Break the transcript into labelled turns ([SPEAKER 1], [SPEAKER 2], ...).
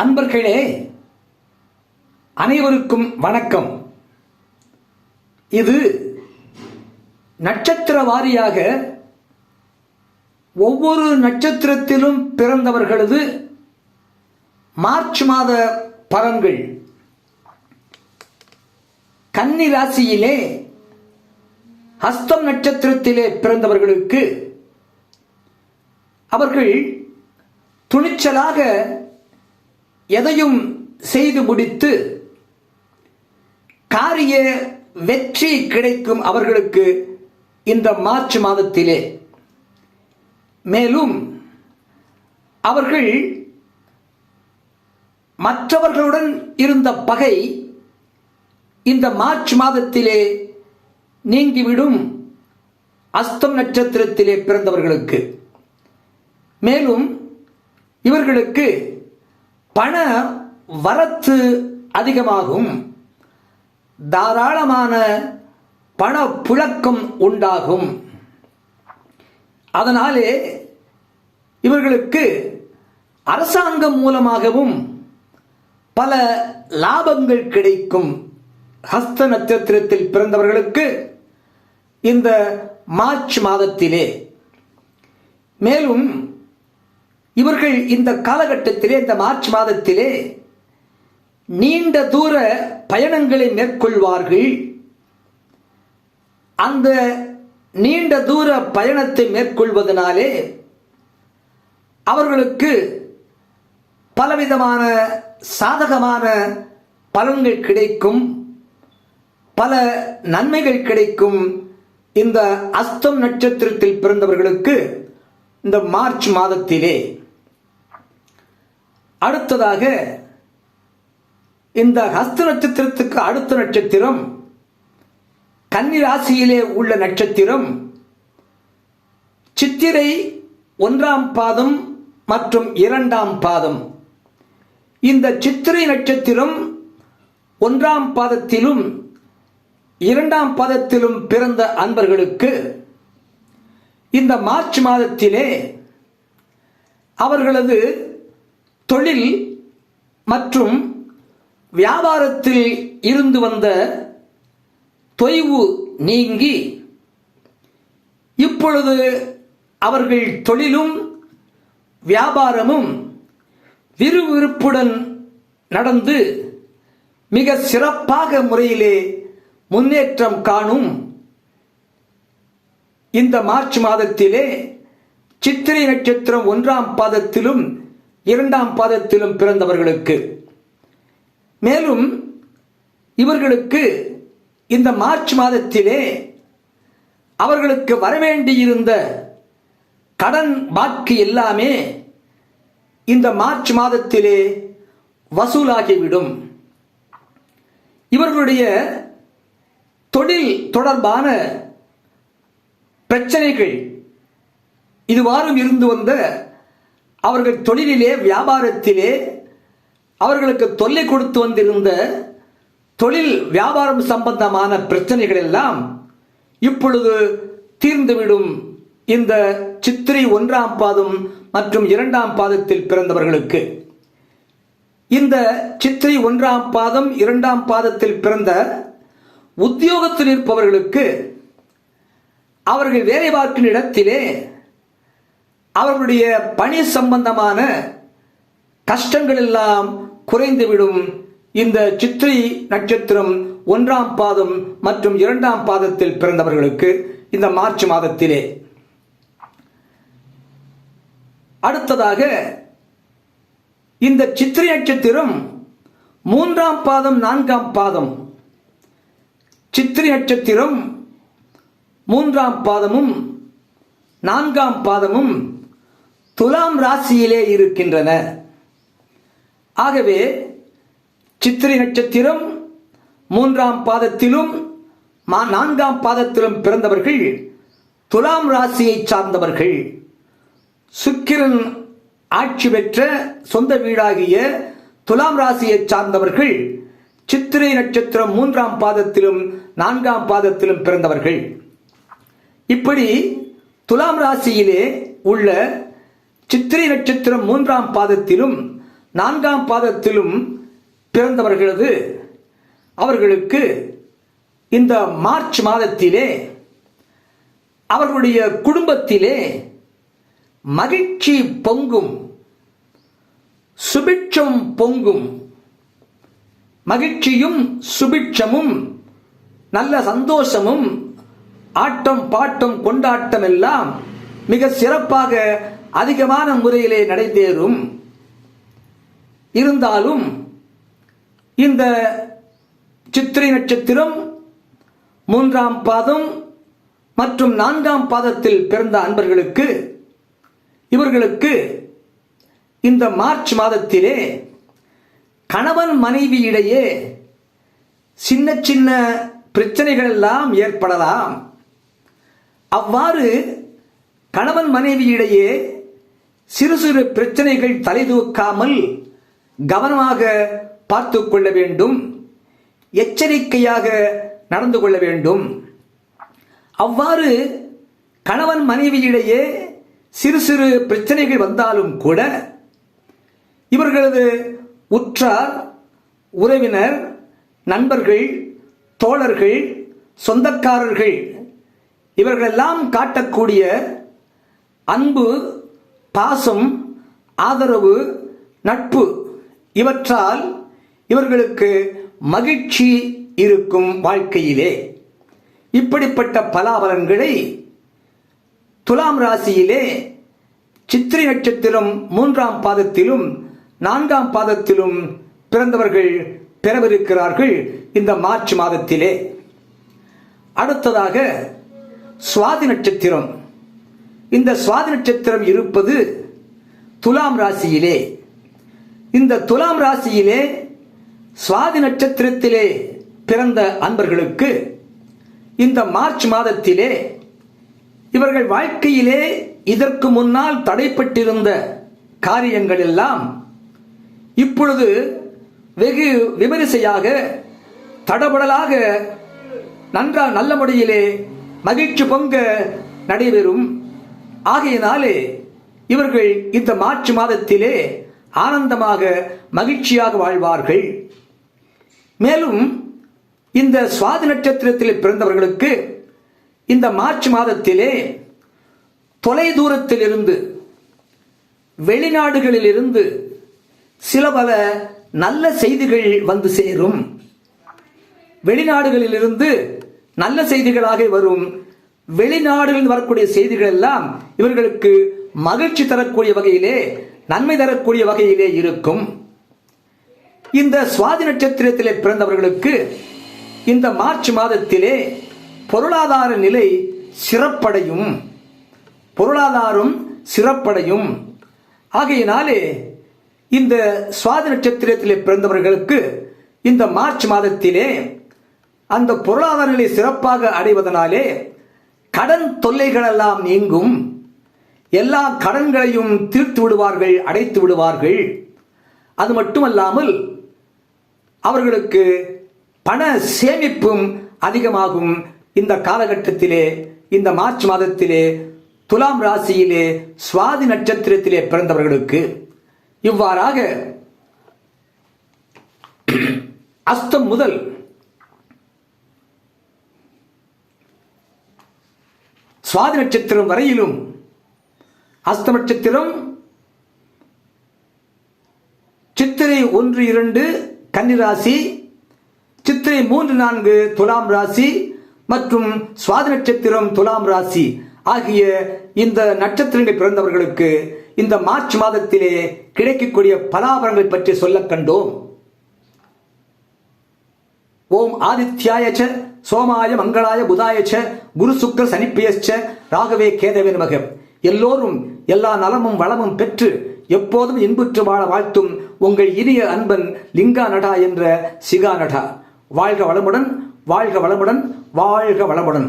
[SPEAKER 1] அன்பர்களே அனைவருக்கும் வணக்கம். இது நட்சத்திர வாரியாக ஒவ்வொரு நட்சத்திரத்திலும் பிறந்தவர்களது மார்ச் மாத பலன்கள். கன்னி ராசியிலே ஹஸ்தம் நட்சத்திரத்திலே பிறந்தவர்களுக்கு அவர்கள் துணிச்சலாக எதையும் செய்து முடித்து காரிய வெற்றி கிடைக்கும் அவர்களுக்கு இந்த மார்ச் மாதத்திலே. மேலும் அவர்கள் மற்றவர்களுடன் இருந்த பகை இந்த மார்ச் மாதத்திலே நீங்கிவிடும் அஸ்தம் நட்சத்திரத்திலே பிறந்தவர்களுக்கு. மேலும் இவர்களுக்கு பண வரத்து அதிகமாகும். தாராளமான பண புழக்கம் உண்டாகும். அதனாலே இவர்களுக்கு அரசாங்கம் மூலமாகவும் பல லாபங்கள் கிடைக்கும். ஹஸ்த நட்சத்திரத்தில் பிறந்தவர்களுக்கு இந்த மார்ச் மாதத்திலே. மேலும் இவர்கள் இந்த காலகட்டத்திலே இந்த மார்ச் மாதத்திலே நீண்ட தூர பயணங்களை மேற்கொள்வார்கள். அந்த நீண்ட தூர பயணத்தை மேற்கொள்வதனாலே அவர்களுக்கு பலவிதமான சாதகமான பலன்கள் கிடைக்கும். பல நன்மைகள் கிடைக்கும். இந்த அஸ்தம் நட்சத்திரத்தில் பிறந்தவர்களுக்கு இந்த மார்ச் மாதத்திலே அடுத்ததாக இந்த ஹஸ்த நட்சத்திரத்துக்கு அடுத்த நட்சத்திரம் கன்னி ராசியிலே உள்ள நட்சத்திரம் சித்திரை ஒன்றாம் பாதம் மற்றும் இரண்டாம் பாதம். இந்த சித்திரை நட்சத்திரம் ஒன்றாம் பாதத்திலும் இரண்டாம் பாதத்திலும் பிறந்த அன்பர்களுக்கு இந்த மார்ச் மாதத்திலே அவர்களது தொழில் மற்றும் வியாபாரத்தில் இருந்து வந்த தொய்வு நீங்கி இப்பொழுது அவர்கள் தொழிலும் வியாபாரமும் விறுவிறுப்புடன் நடந்து மிக சிறப்பாக முறையிலே முன்னேற்றம் காணும். இந்த மார்ச் மாதத்திலே சித்திரை நட்சத்திரம் ஒன்றாம் பாதத்திலும் இரண்டாம் பாதத்திலும் பிறந்தவர்களுக்கு. மேலும் இவர்களுக்கு இந்த மார்ச் மாதத்திலே அவர்களுக்கு வரவேண்டியிருந்த கடன் பாக்கி எல்லாமே இந்த மார்ச் மாதத்திலே வசூலாகிவிடும். இவர்களுடைய தொழில் தொடர்பான பிரச்சனைகள் இதுவாறும் இருந்து வந்த அவர்கள் தொழிலிலே வியாபாரத்திலே அவர்களுக்கு தொல்லை கொடுத்து வந்திருந்த தொழில் வியாபாரம் சம்பந்தமான பிரச்சனைகள் எல்லாம் இப்பொழுது தீர்ந்துவிடும். இந்த சித்திரை ஒன்றாம் பாதம் மற்றும் இரண்டாம் பாதத்தில் பிறந்தவர்களுக்கு. இந்த சித்திரை ஒன்றாம் பாதம் இரண்டாம் பாதத்தில் பிறந்த உத்தியோகத்தில் இருப்பவர்களுக்கு அவர்கள் வேலை பார்க்கும் இடத்திலே அவர்களுடைய பணி சம்பந்தமான கஷ்டங்கள் எல்லாம் குறைந்துவிடும். இந்த சித்திரை நட்சத்திரம் ஒன்றாம் பாதம் மற்றும் இரண்டாம் பாதத்தில் பிறந்தவர்களுக்கு இந்த மார்ச் மாதத்திலே. அடுத்ததாக இந்த சித்திரை நட்சத்திரம் மூன்றாம் பாதம் நான்காம் பாதம். சித்திரை நட்சத்திரம் மூன்றாம் பாதமும் நான்காம் பாதமும் துலாம் ராசியிலே இருக்கின்றன. ஆகவே சித்திரை நட்சத்திரம் மூன்றாம் பாதத்திலும் மா- நான்காம் பாதத்திலும் பிறந்தவர்கள் துலாம் ராசியை சார்ந்தவர்கள். சுக்கிரன் ஆட்சி பெற்ற சொந்த வீடாகிய துலாம் ராசியை சார்ந்தவர்கள். சித்திரை நட்சத்திரம் மூன்றாம் பாதத்திலும் நான்காம் பாதத்திலும் பிறந்தவர்கள். இப்படி துலாம் ராசியிலே உள்ள சித்திரை நட்சத்திரம் மூன்றாம் பாதத்திலும் நான்காம் பாதத்திலும் பிறந்தவர்களது அவர்களுக்கு இந்த மார்ச் மாதத்திலே அவர்களுடைய குடும்பத்திலே மகிழ்ச்சி பொங்கும் சுபிட்சம் பொங்கும். மகிழ்ச்சியும் சுபிட்சமும் நல்ல சந்தோஷமும் ஆட்டம் பாட்டம் கொண்டாட்டம் எல்லாம் மிக சிறப்பாக அதிகமான முறையிலே நடைபெறும் இருந்தாலும் இந்த சித்திரை நட்சத்திரம் மூன்றாம் பாதம் மற்றும் நான்காம் பாதத்தில் பிறந்த அன்பர்களுக்கு இவர்களுக்கு இந்த மார்ச் மாதத்திலே கணவன் மனைவி இடையே சின்ன சின்ன பிரச்சனைகள் எல்லாம் ஏற்படலாம். அவ்வாறு கணவன் மனைவி இடையே சிறு சிறு பிரச்சனைகள் தலைதூக்காமல் கவனமாக பார்த்து கொள்ள வேண்டும். எச்சரிக்கையாக நடந்து கொள்ள வேண்டும். அவ்வாறு கணவன் மனைவியிடையே சிறு சிறு பிரச்சனைகள் வந்தாலும் கூட இவர்களது உற்றார் உறவினர் நண்பர்கள் தோழர்கள் சொந்தக்காரர்கள் இவர்களெல்லாம் காட்டக்கூடிய அன்பு பாசம் ஆதரவு நட்பு இவற்றால் இவர்களுக்கு மகிழ்ச்சி இருக்கும் வாழ்க்கையிலே. இப்படிப்பட்ட பலாபலன்களை துலாம் ராசியிலே சித்திரை நட்சத்திரம் மூன்றாம் பாதத்திலும் நான்காம் பாதத்திலும் பிறந்தவர்கள் பெறவிருக்கிறார்கள் இந்த மார்ச் மாதத்திலே. அடுத்ததாக சுவாதி நட்சத்திரம். இந்த சுவாதி நட்சத்திரம் இருப்பது துலாம் ராசியிலே. இந்த துலாம் ராசியிலே சுவாதி நட்சத்திரத்திலே பிறந்த அன்பர்களுக்கு இந்த மார்ச் மாதத்திலே இவர்கள் வாழ்க்கையிலே இதற்கு முன்னால் தடைப்பட்டிருந்த காரியங்கள் எல்லாம் இப்பொழுது வெகு விமரிசையாக தடபடலாக நன்றா நல்ல முறையிலே மகிழ்ச்சி பொங்க நடைபெறும். ஆகையினாலே இவர்கள் இந்த மார்ச் மாதத்திலே ஆனந்தமாக மகிழ்ச்சியாக வாழ்வார்கள். மேலும் இந்த சுவாதி நட்சத்திரத்தில் பிறந்தவர்களுக்கு இந்த மார்ச் மாதத்திலே தொலை தூரத்திலிருந்து வெளிநாடுகளிலிருந்து சில பல நல்ல செய்திகள் வந்து சேரும். வெளிநாடுகளிலிருந்து நல்ல செய்திகளாக வரும். வெளிநாடுகளில் வரக்கூடிய செய்திகள் எல்லாம் இவர்களுக்கு மகிழ்ச்சி தரக்கூடிய வகையிலே நன்மை தரக்கூடிய வகையிலே இருக்கும். இந்த சுவாதி நட்சத்திரத்திலே பிறந்தவர்களுக்கு இந்த மார்ச் மாதத்திலே பொருளாதார நிலை சிறப்படையும். பொருளாதாரம் சிறப்படையும். ஆகையினாலே இந்த சுவாதி நட்சத்திரத்திலே பிறந்தவர்களுக்கு இந்த மார்ச் மாதத்திலே அந்த பொருளாதார நிலை சிறப்பாக அடைவதனாலே கடன் தொல்லைகளெல்லாம் நீங்கும். எல்லா கடன்களையும் தீர்த்து விடுவார்கள் அடைத்து விடுவார்கள். அது மட்டுமல்லாமல் அவர்களுக்கு பண சேமிப்பும் அதிகமாகும். இந்த காலகட்டத்திலே இந்த மார்ச் மாதத்திலே துலாம் ராசியிலே சுவாதி நட்சத்திரத்திலே பிறந்தவர்களுக்கு இவ்வாறாக அஸ்தம் முதல் சுவாதி நட்சத்திரம் வரையிலும் அஸ்த நட்சத்திரம் சித்திரை ஒன்று இரண்டு கன்னிராசி சித்திரை மூன்று நான்கு துலாம் ராசி மற்றும் சுவாதி நட்சத்திரம் துலாம் ராசி ஆகிய இந்த நட்சத்திரங்கள் பிறந்தவர்களுக்கு இந்த மார்ச் மாதத்திலே கிடைக்கக்கூடிய பலாபரங்கள் பற்றி சொல்ல கண்டோம். ஓம் ஆதித்யாய சோமாய மங்களாய புதாயச்ச ச குரு சுக்கர சனிப்பியச்ச ராகவே கேதவே நமக. எல்லோரும் எல்லா நலமும் வளமும் பெற்று எப்போதும் இன்புற்று வாழ வாழ்த்தும் உங்கள் இனிய அன்பன் லிங்கா நடா என்ற சிகா நடா. வாழ்க வளமுடன் வாழ்க வளமுடன் வாழ்க வளமுடன்.